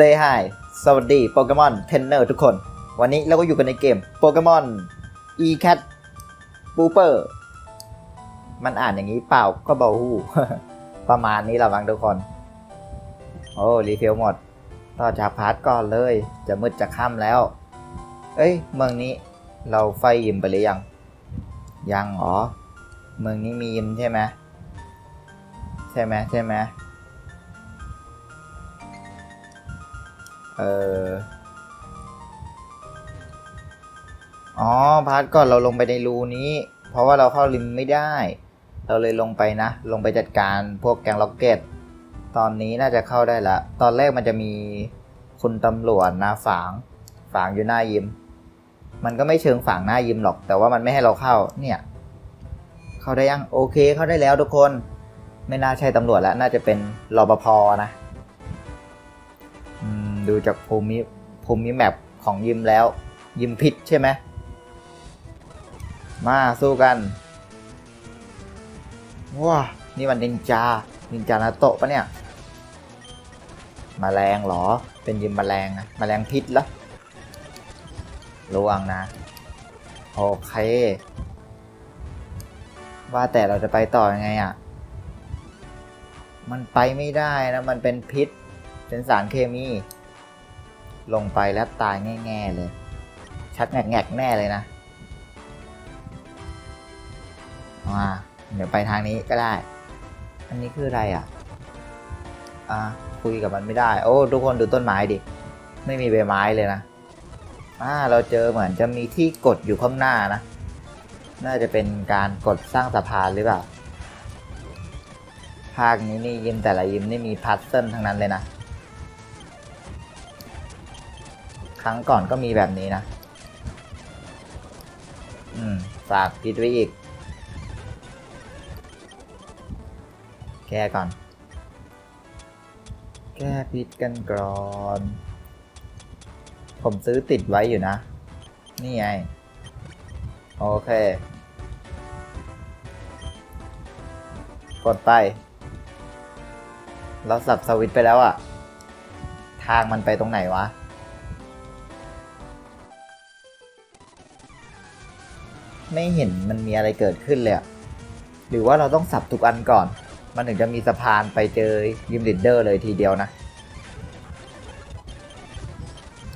เซฮายสวัสดีโปเกมอนเทนเนอร์ทุกคน วันนี้เราก็อยู่กันในเกมโปเกมอน e cat b o o p e r มันอ่านอย่างนี้เปล่าก็เบาหูประมาณนี้แหละบางทุกคน โอ้รีฟิลหมด ต่อจากพาร์ทก่อนเลย จะมืดจะค่ำแล้ว เอ้ย เมืองนี้เราไฟยิมไปหรือยัง ยังหรอ เมืองนี้มียิมใช่ไหมใช่ไหมใช่ไหม เอออ๋อพาร์ทก่อนเราลงไปในรูนี้ เพราะว่าเราเข้าริมไม่ได้ เราเลยลงไปนะ ลงไปจัดการพวกแกงล็อกเก็ต ตอนนี้น่าจะเข้าได้ละ ตอนแรกมันจะมีคุณตำรวจนะฝาง ฝางอยู่หน้ายิม มันก็ไม่เชิงฝางหน้ายิมหรอก แต่ว่ามันไม่ให้เราเข้า เนี่ย เข้าได้ยัง โอเค เข้าได้แล้วทุกคน ไม่น่าใช่ตำรวจแล้ว น่าจะเป็นรปภนะ ดูจากภูมิภูมิแมปของยิมแล้ว ยิมพิษใช่ไหม มาสู้กัน ว้า นี่มันนินจา นินจานาโตะปะเนี่ยมแมลงเหรอ เป็นยิมแมลงนะแมลงพิษเหรอระวังนะ โอเค ว่าแต่เราจะไปต่อยังไงอะ่ะ มันไปไม่ได้นะ มันเป็นพิษ เป็นสารเคมี ลงไปแล้วตายแง่ๆเลย ชักแงกๆแน่เลยนะมาเดี๋ยวไปทางนี้ก็ได้ อันนี้คืออะไรอะ อะคุยกับมันไม่ได้ โอ้ ทุกคนดูต้นไม้ดิ ไม่มีใบไม้เลยนะ อ่า เราเจอเหมือนจะมีที่กดอยู่ข้างหน้านะ น่าจะเป็นการกดสร้างสะพานหรือเปล่า ภาคนี้นี่ยิมแต่ละยิมนี่มีพัซเซิลทั้งนั้นเลยนะ ครั้งก่อนก็มีแบบนี้นะ อืม ฝากพิดไว้อีก แก้ก่อน แก้พิษกันก่อน ผมซื้อติดไว้อยู่นะ นี่ไง โอเค กดไป เราสับสวิตไปแล้วอะทางมันไปตรงไหนวะ ไม่เห็นมันมีอะไรเกิดขึ้นเลยอะหรือว่าเราต้องสับทุกอันก่อน มันถึงจะมีสะพานไปเจอยิมลิดเดอร์เลยทีเดียวนะ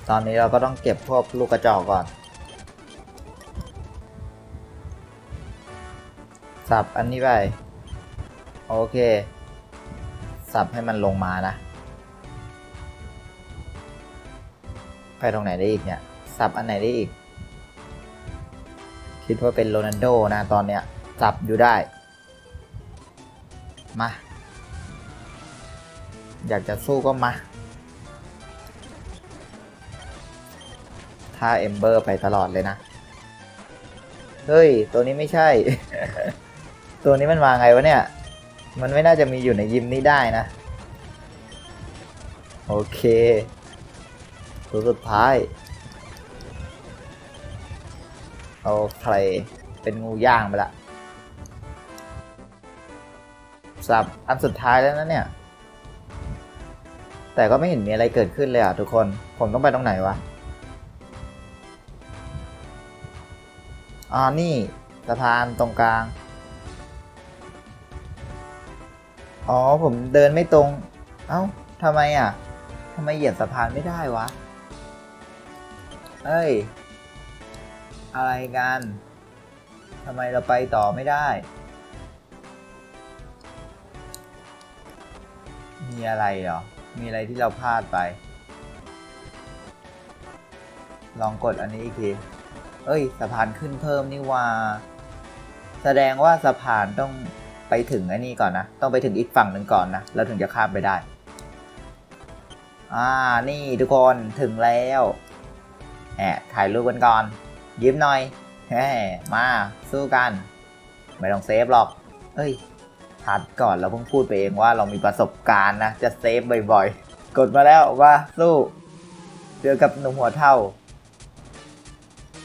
ตอนนี้เราก็ต้องเก็บพวกลูกกระจอกก่อน สับอันนี้ไป โอเค สับให้มันลงมานะ ไปตรงไหนได้อีกเนี่ย สับอันไหนได้อีก คิดว่าเป็นโรนัลโดนะตอนเนี้ยสับอยู่ได้ มา อยากจะสู้ก็มา ถ้าเอมเบอร์ไปตลอดเลยนะ เฮ้ย ตัวนี้ไม่ใช่ ตัวนี้มันมาไงวะเนี่ย มันไม่น่าจะมีอยู่ในยิมนี้ได้นะ โอเค ตัวสุดท้าย โอเครเป็นงูย่างไปละสับอันสุดท้ายแล้วนะเนี่ย แต่ก็ไม่เห็นมีอะไรเกิดขึ้นเลยอะทุกคน ผมต้องไปตรงไหนวะอ่านี่สะพานตรงกลาง อ๋อผมเดินไม่ตรง เอ้าทำไมอะทำไมเหยียบสะพานไม่ได้วะ เอ้ย อะไรกันทำไมเราไปต่อไม่ได้ มีอะไรเหรอ มีอะไรที่เราพลาดไป ลองกดอันนี้อีกที เอ้ยสะพานขึ้นเพิ่มนี่ว่า แสดงว่าสะพานต้องไปถึงไอ้นี่ก่อนนะ ต้องไปถึงอีกฝั่งหนึ่งก่อนนะแล้วถึงจะข้ามไปได้ อ่า นี่ทุกคนถึงแล้วแอบถ่ายรูปกันก่อน ยิ้มหน่อยแฮ่มาสู้กัน ไม่ต้องเซฟหรอก เอ้ยพัดก่อนเราเพิ่งพูดไปเองว่าเรามีประสบการณ์นะ จะเซฟบ่อยๆ กดมาแล้วว่าสู้เจอกับหนุ่มหัวเท่า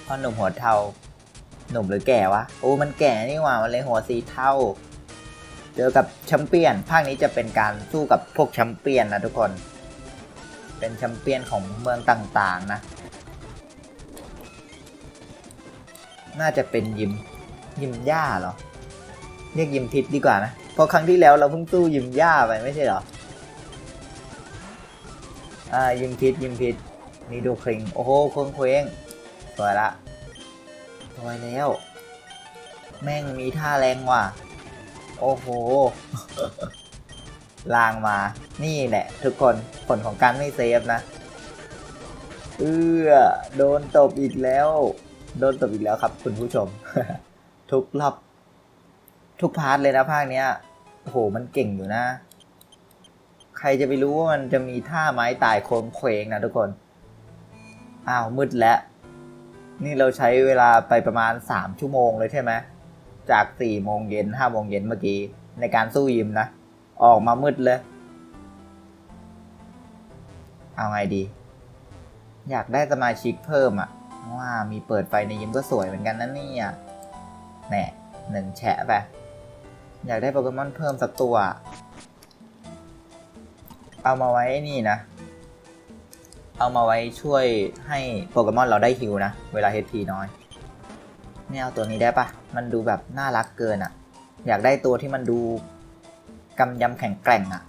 พ่อหนุ่มหัวเทาหนุ่มหรือแก่วะโอ้มันแก่นี่หว่ามันเลยหัวสีเทาเจอกับแชมเปี้ยน ภาคนี้จะเป็นการสู้กับพวกแชมเปี้ยนนะทุกคน เป็นแชมเปี้ยนของเมืองต่างๆนะ น่าจะเป็นยิม ยิมหญ้าเหรอ เรียกยิมทิศดีกว่านะเพราะครั้งที่แล้วเราเพิ่งสู้ยิมหญ้าไปไม่ใช่เหรอ อ่ายิมทิศยิมทิศนี่ดูคริงโอ้โหเคว้งเคว้งสวยละสวยแล้ว แม่งมีท่าแรงว่ะ โอ้โหลางมา นี่แหละ ทุกคนผลของการไม่เซฟนะ เอื้อ โดนตบอีกแล้ว โดนตบอีกแล้วครับ คุณผู้ชม ทุกรอบทุกพาร์ทเลยนะภาคเนี้ยโอ้โหมันเก่งอยู่นะ ใครจะไปรู้ว่ามันจะมีท่าไม้ตายโค้งเคว้งนะทุกคนอ้าวมืดแล้ว นี่เราใช้เวลาไปประมาณ 3 ชั่วโมงเลยใช่ไหมจาก4โมงเย็น5โมงเย็นเมื่อกี้ ในการสู้ยิมนะ ออกมามืดเลย เอาไงดี อยากได้สมาชิกเพิ่มอะ ว่ามีเปิดไฟในยิมก็สวยเหมือนกันนะเนี่ยแหน่หนึ่งแฉะไป อยากได้โปเกมอนเพิ่มสักตัว เอามาไว้นี่นะ เอามาไว้ช่วยให้โปเกมอนเราได้ฮิวนะ เวลา HP น้อยไม่เอาตัวนี้ได้ปะมันดูแบบน่ารักเกินอะอยากได้ตัวที่มันดูกำยำแข็งแกร่งอะ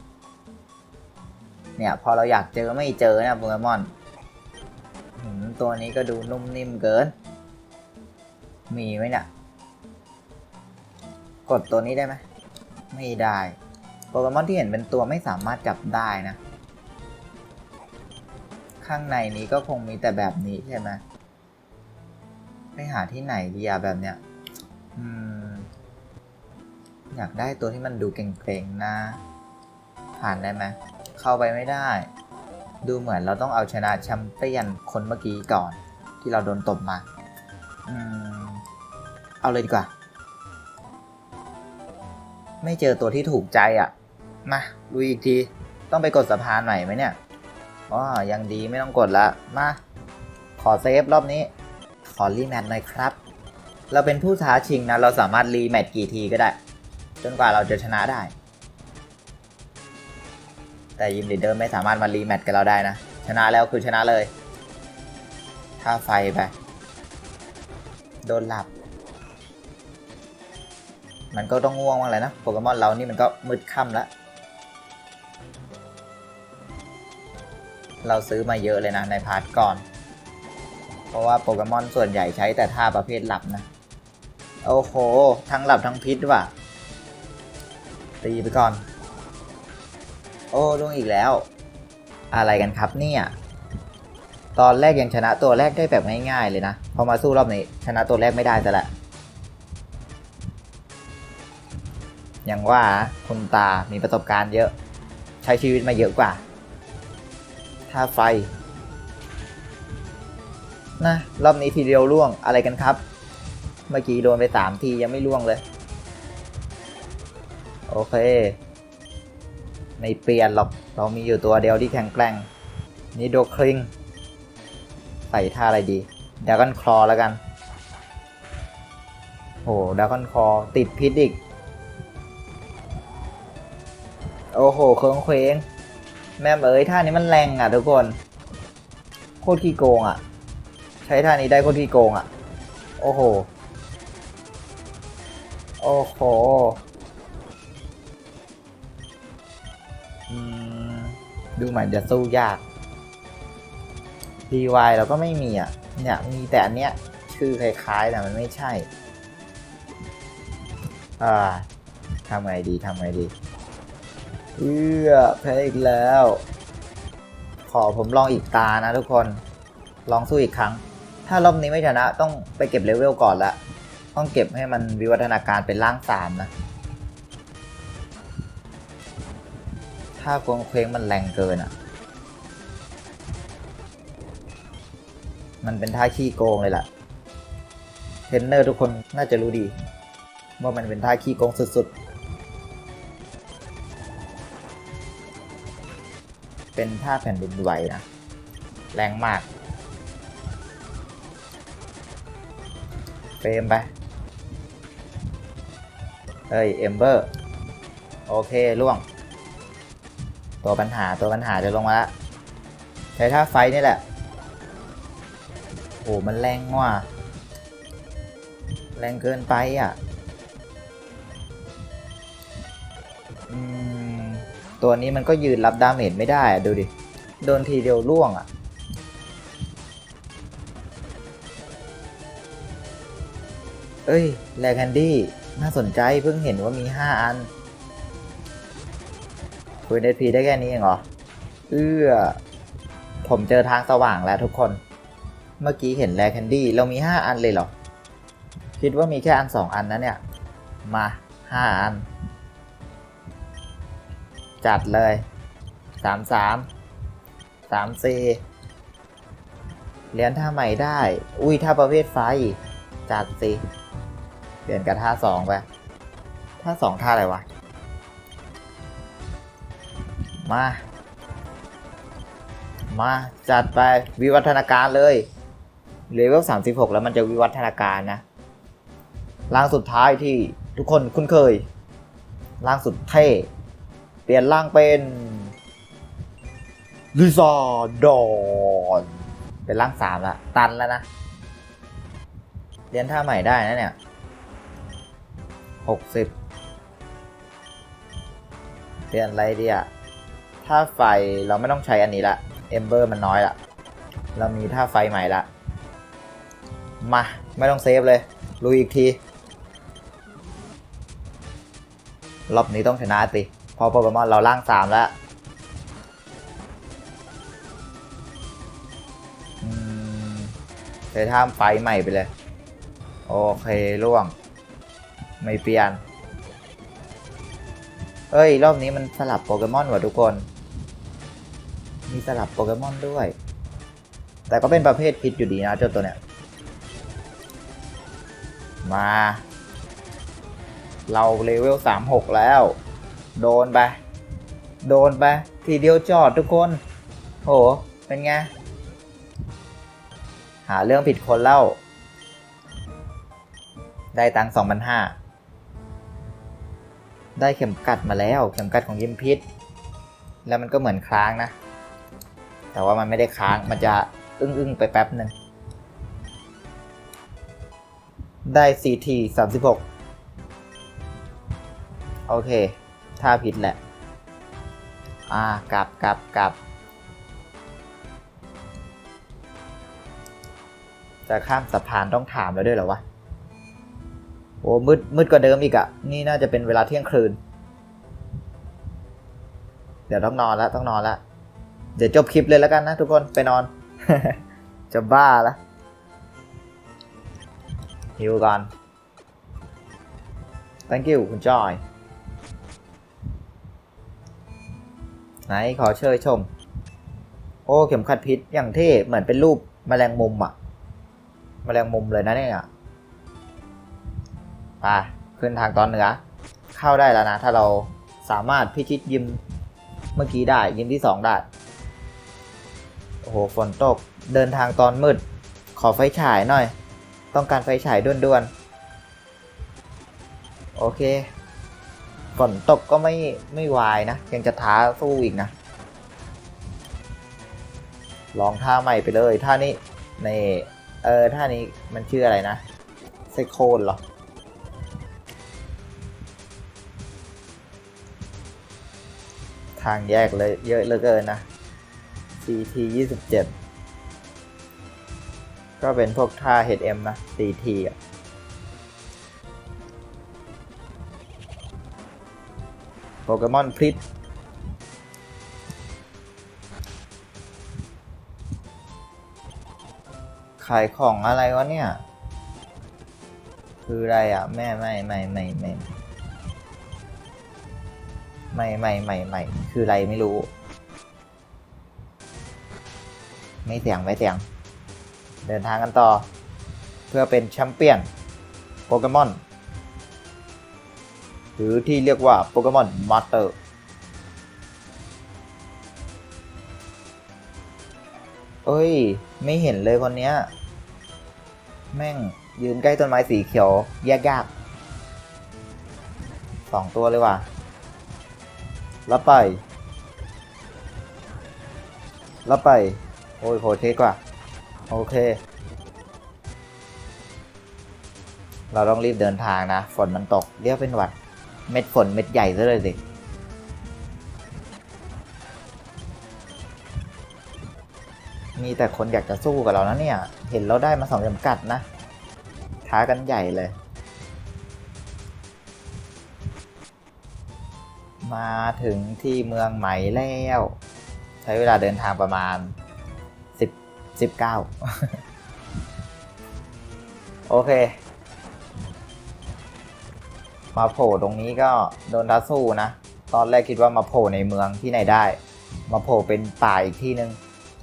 เนี่ยพอเราอยากเจอไม่เจอนะโปเกมอน ตัวนี้ก็ดูนุ่มนิ่มเกิน มีไหมเนี่ย กดตัวนี้ได้ไหม ไม่ได้โปเกมอนที่เห็นเป็นตัวไม่สามารถจับได้นะ ข้างในนี้ก็คงมีแต่แบบนี้ใช่ไหมไปหาที่ไหนดีอะแบบเนี้ย อืม อยากได้ตัวที่มันดูเก่งๆนะ ผ่านได้ไหม เข้าไปไม่ได้ ดูเหมือนเราต้องเอาชนะแชมเปี้ยนคนเมื่อกี้ก่อน ที่เราโดนตบมาอืมเอาเลยดีกว่า ไม่เจอตัวที่ถูกใจอะ่ะ มาดูอีกที ต้องไปกดสะพานใหม่ไหมเนี่ยอ๋อยังดีไม่ต้องกดละ มา ขอเซฟรอบนี้ ขอรีแมตช์หน่อยครับ เราเป็นผู้ท้าชิงนะ เราสามารถรีแมตช์กี่ทีก็ได้ จนกว่าเราจะชนะได้ แต่ยิมลีดเดอร์ไม่สามารถมารีแมตช์กับเราได้นะ ชนะแล้วคือชนะเลย ถ้าไฟไป โดนหลับ มันก็ต้องง่วงบ้างเลยนะ โปเกมอนเรานี่มันก็มืดค่ำแล้ว เราซื้อมาเยอะเลยนะในพาร์ทก่อน เพราะว่าโปเกมอนส่วนใหญ่ใช้แต่ท่าประเภทหลับนะ โอ้โห ทั้งหลับทั้งพิษว่ะ ตีไปก่อน โอ้ล่วงอีกแล้ว อะไรกันครับเนี่ย ตอนแรกยังชนะตัวแรกได้แบบง่ายๆเลยนะ พอมาสู้รอบนี้ชนะตัวแรกไม่ได้ซะละอย่างว่าคุณตามีประสบการณ์เยอะ ใช้ชีวิตมาเยอะกว่า ถ้าไฟ นะ รอบนี้ทีเดียวล่วงอะไรกันครับ เมื่อกี้โดนไปสามทียังไม่ล่วงเลย โอเค ไม่เปลี่ยนหรอก เรามีอยู่ตัวเดียวที่แข็งแกร่ง นี่โดคริง ใส่ท่าอะไรดีดากอนคลอแล้วกัน โอ้ดากอนคลอติดพิษอีก โอ้โห เคิงเคว้ง แม่เอ๋ยท่านี้มันแรงอะทุกคน โคตรขี้โกงอะ ใช้ท่านี้ได้โคตรขี้โกงอะ โอ้โห โอ้โห ดูเหมือนจะสู้ยาก DY เราก็ไม่มีอะ เนี่ยมีแต่อันเนี้ยชื่อคล้ายๆแต่มันไม่ใช่ อ่าทำไงดีทำไงดี เอื้อแพ้อีกแล้ว ขอผมลองอีกตานะทุกคน ลองสู้อีกครั้ง ถ้ารอบนี้ไม่ชนะต้องไปเก็บเลเวลก่อนละ ต้องเก็บให้มันวิวัฒนาการเป็นร่างสามนะ ถ้าควงเคว้งมันแรงเกินอะ มันเป็นท่าขี้โกงเลยล่ะ เทรนเนอร์ทุกคนน่าจะรู้ดี ว่ามันเป็นท่าขี้โกงสุดๆ เป็นท่าแผ่นดินไหวนะ แรงมาก เฟรมไป เอ้ย เอมเบอร์ โอเค ล่วง ตัวปัญหาตัวปัญหาจะลงมาแล้วใช้ท่าไฟนี่แหละ โอ้มันแรงว่ะ แรงเกินไปอะอตัวนี้มันก็ยืนรับดาเมจไม่ได้อะดูดิ โดนทีเดียวล่วงอะ เอ้ย แลแคนดี้ น่าสนใจเพิ่งเห็นว่ามี 5 อัน คุยเนพีได้แค่นี้เองเหรอ เอื้อ ผมเจอทางสว่างแล้วทุกคน เมื่อกี้เห็นแลแคนดี้เรามี 5 อันเลยเหรอ คิดว่ามีแค่อัน 2 อันนะเนี่ย มา 5 อัน จัดเลย 3 3 3 4เหรียญท่าใหม่ได้ อุ้ยท่าประเภทไฟ จัดสิ เปลี่ยนกับท่าสองไปท่าสองท่าอะไรวะ มา มาจัดไปวิวัฒนาการเลยเลเวล36 แล้วมันจะวิวัฒนาการนะร่างสุดท้ายที่ทุกคนคุ้นเคยร่างสุดเท่เปลี่ยนร่างเป็นลิซาดอนเป็นร่างสามละตันแล้วนะเรียนท่าใหม่ได้นะเนี่ยหกสิบเรียนอะไรดีอะ ท่าไฟเราไม่ต้องใช้อันนี้ละเอมเบอร์มันน้อยละเรามีท่าไฟใหม่ละมาไม่ต้องเซฟเลยลุยอีกที รอบนี้ต้องชนะสิพราะโปเกมอนเราล่างสามแล้วใช้ท่ามไฟใหม่ไปเลย โอเคล่วง ไม่เปลี่ยน เอ้ย รอบนี้มันสลับโปเกมอนว่ะทุกคน มีสลับโปเกมอนด้วย แต่ก็เป็นประเภทพิษอยู่ดีนะเจ้าตัวเนี้ย มา เราเลเวล 36 แล้ว โดนไป โดนไป ทีเดียวจอดทุกคน โห เป็นไง หาเรื่องผิดคนเล่า ได้ตังค์สองพันห้าได้เข็มกัดมาแล้ว เข็มกัดของยิมพิษ แล้วมันก็เหมือนค้างนะ แต่ว่ามันไม่ได้ค้าง มันจะอึ้งๆไปแป๊บหนึ่ง ได้ CT 36 โอเคท่าผิดแหละ อ่า กลับกลับกลับ จะข้ามสะพานต้องถามแล้วด้วยเหรอวะ โอ้มืดมืดกว่าเดิมอีกอะนี่น่าจะเป็นเวลาเที่ยงคืน เดี๋ยวต้องนอนแล้วต้องนอนแล้ว เดี๋ยวจบคลิปเลยแล้วกันนะทุกคนไปนอน จะบ้าละหิวก่อน thank you คุณจอย ไหนขอเชิญชม โอ้ เข็มขัดพิษอย่างเท่เหมือนเป็นรูปแมลงมุมอะแมลงมุมเลยนะเนี่ยไปขึ้นทางตอนเหนือ เข้าได้แล้วนะ ถ้าเราสามารถพิชิตยิมเมื่อกี้ได้ยิมที่สองได้ โอ้โหฝนตก เดินทางตอนมืด ขอไฟฉายหน่อย ต้องการไฟฉายด่วนๆ โอเค ฝนตกก็ไม่ไม่วายนะ ยังจะท้าสู้อีกนะ ลองท่าใหม่ไปเลยท่านี้ในเออท่านี้มันชื่ออะไรนะไซโคนเหรอทางแยกเลยเยอะเหลือเกินนะ CT 27 ก็เป็นพวกท่า HM นะ CT อะโปเกมอนพลิษขายของอะไรวะเนี่ย คืออะไรอะ แม่ไม่ไม่ไม่ไม่ไม่ไม่ไม่ไม่คืออะไรไม่รู้ ไม่เสียงไม่เสียง เดินทางกันต่อ เพื่อเป็นแชมเปี้ยนโปเกมอน หรือที่เรียกว่าโปเกมอนมาสเตอร์เอ้ย ไม่เห็นเลยคนเนี้ย แม่งยืนใกล้ต้นไม้สีเขียวแยกยากสองตัวเลยว่ะ แล้วไป แล้วไป โอ้ยโพเทสกว่า โอเค เราต้องรีบเดินทางนะ ฝนมันตก เรียกเป็นหวัด เม็ดฝนเม็ดใหญ่ซะเลยสิมีแต่คนอยากจะสู้กับเรานะเนี่ย เห็นเราได้มาสองจำกัดนะท้ากันใหญ่เลย มาถึงที่เมืองใหม่แล้ว ใช้เวลาเดินทางประมาณ สิบเก้าโอเค มาโผล่ตรงนี้ก็โดนท้าสู้นะ ตอนแรกคิดว่ามาโผล่ในเมืองที่ไหนได้ มาโผล่เป็นป่าอีกที่หนึ่ง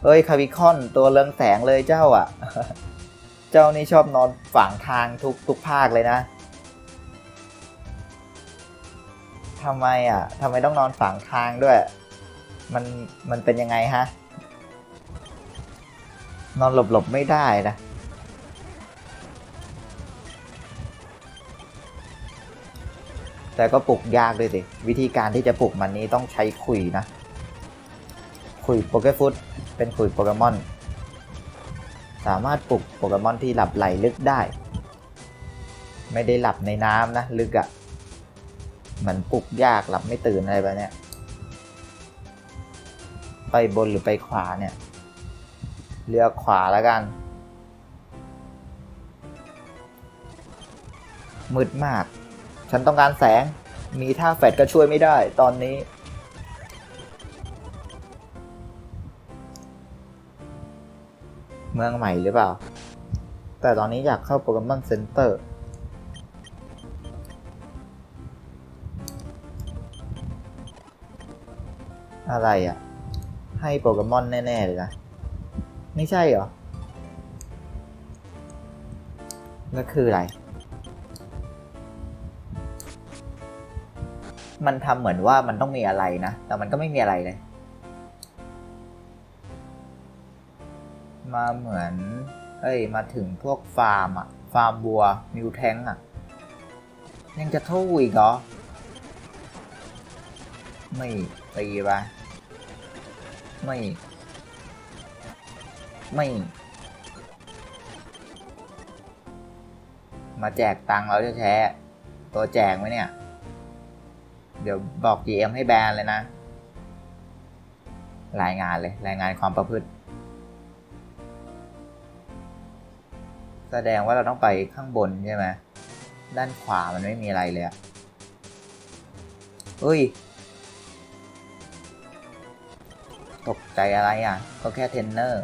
เอ้ยคาวิคอนตัวเรืองแสงเลยเจ้าอะ เจ้านี่ชอบนอนฝังทางทุกทุกภาคเลยนะทำไมอะทำไมต้องนอนฝังทางด้วย มันมันเป็นยังไงฮะ นอนหลบหลบๆไม่ได้นะแต่ก็ปลุกยากด้วยสิวิธีการที่จะปลุกมันนี้ต้องใช้ขุยนะขุยโปเกฟุตเป็นขุยโปเกมอน สามารถปลุกโปเกมอนที่หลับไหลลึกได้ ไม่ได้หลับในน้ำนะ ลึกอะ่ะเหมือนปลุกยากหลับไม่ตื่นอะไรแบบเนี้ยไปบนหรือไปขวาเนี่ย เลือกขวาแล้วกัน มืดมาก ฉันต้องการแสง มีท่าแฟดก็ช่วยไม่ได้ตอนนี้ เมืองใหม่หรือเปล่า แต่ตอนนี้อยากเข้าโปเกมอนเซ็นเตอร์อะไรอะ ให้โปเกมอนแน่ ๆ เลยนะ ไม่ใช่เหรอ แล้วคืออะไร มันทำเหมือนว่ามันต้องมีอะไรนะ แต่มันก็ไม่มีอะไรเลย มาเหมือน เอ้ย มาถึงพวกฟาร์มอะฟาร์มบัว มิวแทงอะยังจะทู่อีกเหรอ ไม่ตีไปไม่ ไม่มาแจกตังค์เราจะแช้ตัวแจกไหมเนี่ย เดี๋ยวบอก GM ให้แบนเลยนะ รายงานเลย รายงานความประพฤติ แสดงว่าเราต้องไปข้างบนใช่ไหม ด้านขวามันไม่มีอะไรเลยอะเฮ้ย ตกใจอะไรอะ ก็แค่เทนเนอร์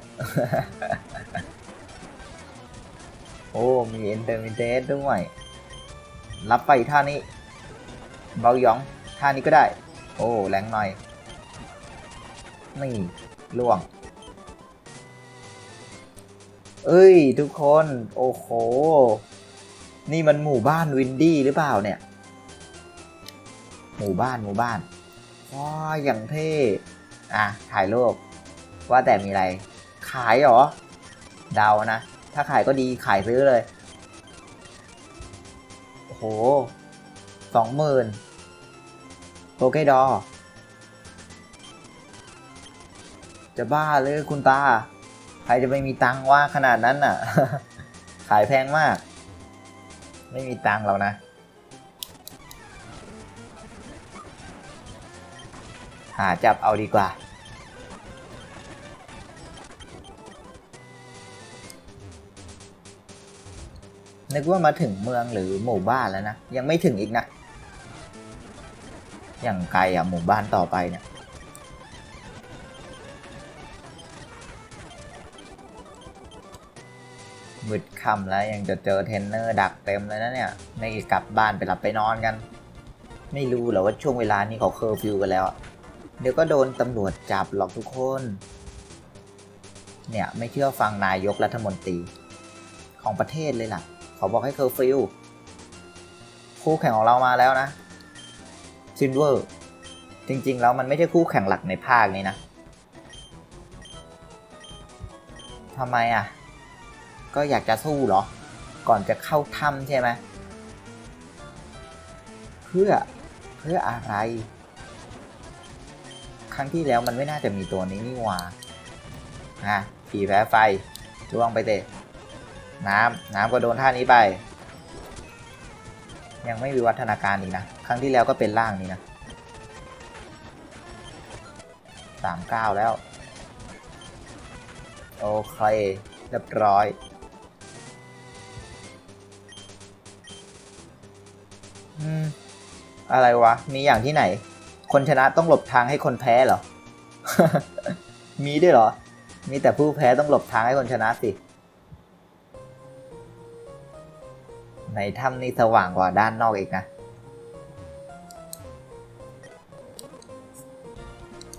โอ้ มีเอนเตอร์มิเตสด้วย รับไปท่านี้ เบาหยอง ท่านี้ก็ได้ โอ้ แรงหน่อย นี่ล่วง เอ้ย ทุกคน โอ้โห นี่มันหมู่บ้านวินดี้หรือเปล่าเนี่ย หมู่บ้านหมู่บ้านว้าอย่างเท่ อะถ่ายรูปว่าแต่มีอะไร ขายหรอ เดานะ ถ้าขายก็ดีขายซื้อเลยโอ้โหสองหมื่นโปเกดอ จะบ้าเลยคุณตา ใครจะไม่มีตังค์ว่าขนาดนั้นน่ะ ขายแพงมาก ไม่มีตังค์เรานะ หาจับเอาดีกว่า นึกว่ามาถึงเมืองหรือหมู่บ้านแล้วนะ ยังไม่ถึงอีกนะ อย่างไกลอะหมู่บ้านต่อไปเนี่ยมืดค่ำแล้วยังจะเจอเทรนเนอร์ดักเต็มเลยนะเนี่ย ไม่กลับบ้านไปหลับไปนอนกัน ไม่รู้หรอว่าช่วงเวลานี้เขาเคอร์ฟิวกันแล้วอะ เดี๋ยวก็โดนตำรวจจับหรอกทุกคน เนี่ยไม่เชื่อฟังนายกรัฐมนตรี ของประเทศเลยล่ะ เขาบอกให้เคอร์ฟิวคู่แข่งของเรามาแล้วนะซินเวอร์ จริงๆ แล้วมันไม่ใช่คู่แข่งหลักในภาคนี้นะทำไมอะ ก็อยากจะสู้เหรอ ก่อนจะเข้าถ้ำใช่ไหมเพื่อเพื่ออะไร รั้งที่แล้วมันไม่น่าจะมีตัวนี้นี่หว่าอะผีแพ้ไฟล่วงไปเตะ น้ำน้ำก็โดนท่านี้ไป ยังไม่วิวัฒนาการอีกนะ ครั้งที่แล้วก็เป็นร่างนี้นะสามเก้าแล้ว โอเคเรียบร้อยอืมอะไรวะ มีอย่างที่ไหน คนชนะต้องหลบทางให้คนแพ้เหรอ มีด้วยเหรอ มีแต่ผู้แพ้ต้องหลบทางให้คนชนะสิ ในถ้ำนี่สว่างกว่าด้านนอกอีกนะ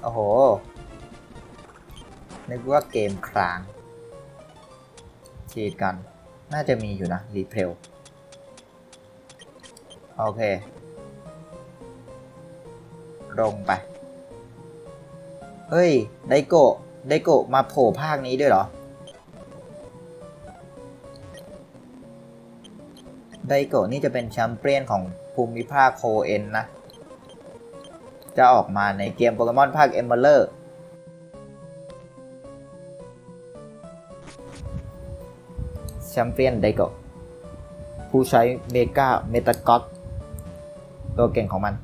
โอ้โห นึกว่าเกมค้าง ฉีดกัน น่าจะมีอยู่นะ รีเพล โอเค ลงไป เฮ้ย ไดโกะ ไดโกะมาโผล่ภาคนี้ด้วยเหรอ ไดโกะนี่จะเป็นแชมเปี้ยนของภูมิภาคโคเอ็นนะ จะออกมาในเกมโปเกมอนภาคเอมเบอร์แชมเปี้ยนไดโกะผู้ใช้เมกาเมตากอตตัวเก่งของมัน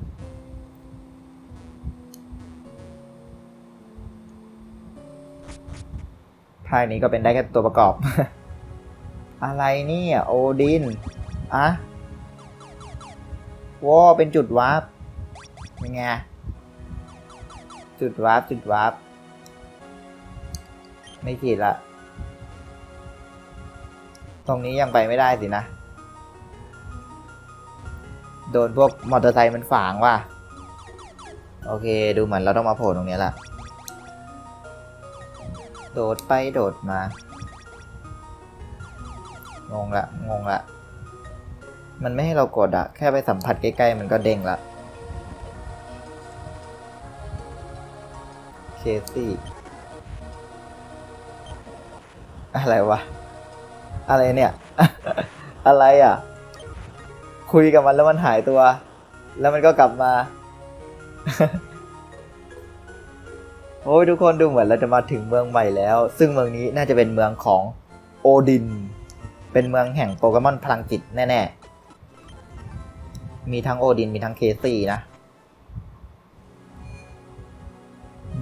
ภาคนี้ก็เป็นได้แค่ตัวประกอบ อะไรเนี่ยโอดินอะว้าเป็นจุดวาร์ปยังไงจุดวาร์ปจุดวาร์ปไม่ผิดละ ตรงนี้ยังไปไม่ได้สินะ โดนพวกมอเตอร์ไซค์มันฝางว่ะ โอเค ดูเหมือนเราต้องมาโผล่ตรงนี้ละ ดดไปโดดมา งงละ งงละ มันไม่ให้เรากดอะแค่ไปสัมผัสใกล้ๆ มันก็เด้งละเคซี่อะไรวะ อะไรเนี่ย อะไรอะ คุยกับมันแล้วมันหายตัว แล้วมันก็กลับมา อ้ยทุกคนดูเหมือนเราจะมาถึงเมืองใหม่แล้ว ซึ่งเมืองนี้น่าจะเป็นเมืองของโอดิน เป็นเมืองแห่งโปเกมอนพลังจิตแน่ๆ มีทั้งโอดินมีทั้งเคซี่นะ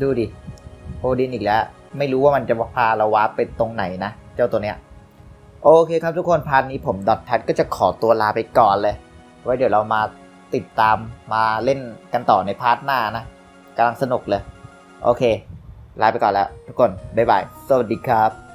ดูดิ โอดินอีกแล้ว ไม่รู้ว่ามันจะพาเราวาร์ปไปตรงไหนนะ เจ้าตัวเนี้ย โอเคครับทุกคนพาร์ทนี้ผมดอททัดก็จะขอตัวลาไปก่อนเลย ไว้เดี๋ยวเรามาติดตามมาเล่นกันต่อในพาร์ทหน้านะกำลังสนุกเลย โอเค ลาไปก่อนแล้ว ทุกคน บ๊ายบาย สวัสดีครับ